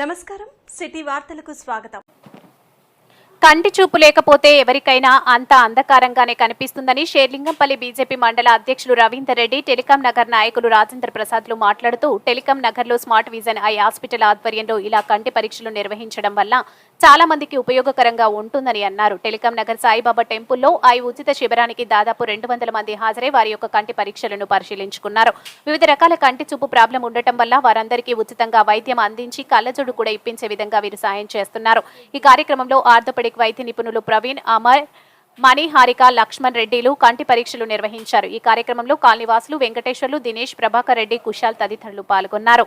నమస్కారం. సిటీ వార్తలకు స్వాగతం. కంటి చూపు లేకపోతే ఎవరికైనా అంత అంధకారంగానే కనిపిస్తుందని షేర్లింగంపల్లి బీజేపీ మండల అధ్యక్షులు రవీందర్ రెడ్డి టెలికాం నగర్ నాయకులు రాజేంద్ర ప్రసాద్లు మాట్లాడుతూ టెలికాం నగర్లో స్మార్ట్ విజన్ ఐ హాస్పిటల్ ఆధ్వర్యంలో ఇలా కంటి పరీక్షలు నిర్వహించడం వల్ల చాలా మందికి ఉపయోగకరంగా ఉంటుందని అన్నారు. టెలికాం నగర్ సాయిబాబా టెంపుల్లో ఐ ఉచిత శిబిరానికి దాదాపు రెండు వందల మంది హాజరై వారి యొక్క కంటి పరీక్షలను పరిశీలించుకున్నారు. వివిధ రకాల కంటి చూపు ప్రాబ్లం ఉండటం వల్ల వారందరికీ ఉచితంగా వైద్యం అందించి కళ్ళజోడు కూడా ఇప్పించే విధంగా వీరు సాయం చేస్తున్నారు. ఈ కార్యక్రమంలో ఆర్థోపెడిక్ వైద్య నిపుణులు ప్రవీణ్ అమర్ మణి హారిక లక్ష్మణ్ రెడ్డిలు కంటి పరీక్షలు నిర్వహించారు. ఈ కార్యక్రమంలో కాలనీవాసులు వెంకటేశ్వర్లు దినేష్ ప్రభాకర్ రెడ్డి కుశాల్ తదితరులు పాల్గొన్నారు.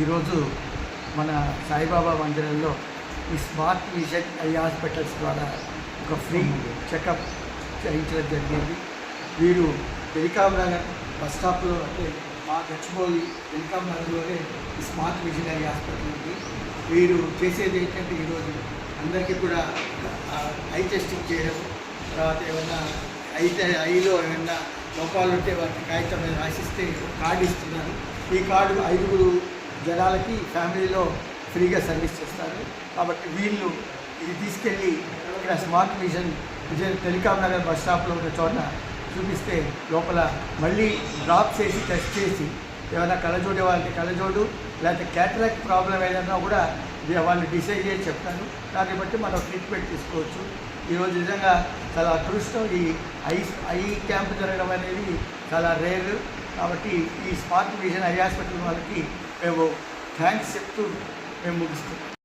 ఈరోజు మన సాయిబాబా మందిరంలో ఈ స్మార్ట్ విజన్ ఐ హాస్పిటల్స్ ద్వారా ఒక ఫ్రీ చెకప్ చేయించడం జరిగింది. వీరు టెలికాం నగర్ బస్ స్టాప్లో అంటే మా గచ్చిబౌలి టెలికాం నగర్లోనే స్మార్ట్ విజన్ హాస్పిటల్ ఉంది. వీరు చేసేది ఏంటంటే ఈరోజు అందరికీ కూడా ఐ టెస్టింగ్ చేయడం తర్వాత ఏమన్నా అయితే ఐలో ఏమన్నా లోపాలు ఉంటే వాటికి కాగితం మీద రాసిస్తే ఒక కార్డు ఇస్తున్నారు. ఈ కార్డు ఐదుగురు జనాలకి ఫ్యామిలీలో ఫ్రీగా సర్వీస్ చేస్తారు. కాబట్టి వీళ్ళు ఇది తీసుకెళ్ళి ఇక్కడ smart vision Vijaya telecom Nagar bus స్టాప్లో ఉన్న చోట చూపిస్తే లోపల మళ్ళీ డ్రాప్ చేసి టెస్ట్ చేసి ఏమైనా కళ్ళజోడు వాళ్ళకి కళ్ళజోడు లేకపోతే క్యాటరాక్ట్ ప్రాబ్లం ఏదైనా కూడా వాళ్ళు డిసైడ్ చేసి చెప్తారు. దాన్ని బట్టి మనం ట్రీట్మెంట్ తీసుకోవచ్చు. ఈరోజు నిజంగా చాలా అదృష్టం. ఈ ఐ ఐ క్యాంప్ జరగడం అనేది చాలా రేర్. కాబట్టి ఈ స్మార్ట్ విజన్ ఐ హాస్పిటల్ వాళ్ళకి మేము థ్యాంక్స్ చెప్తూ మేము ముగిస్తాం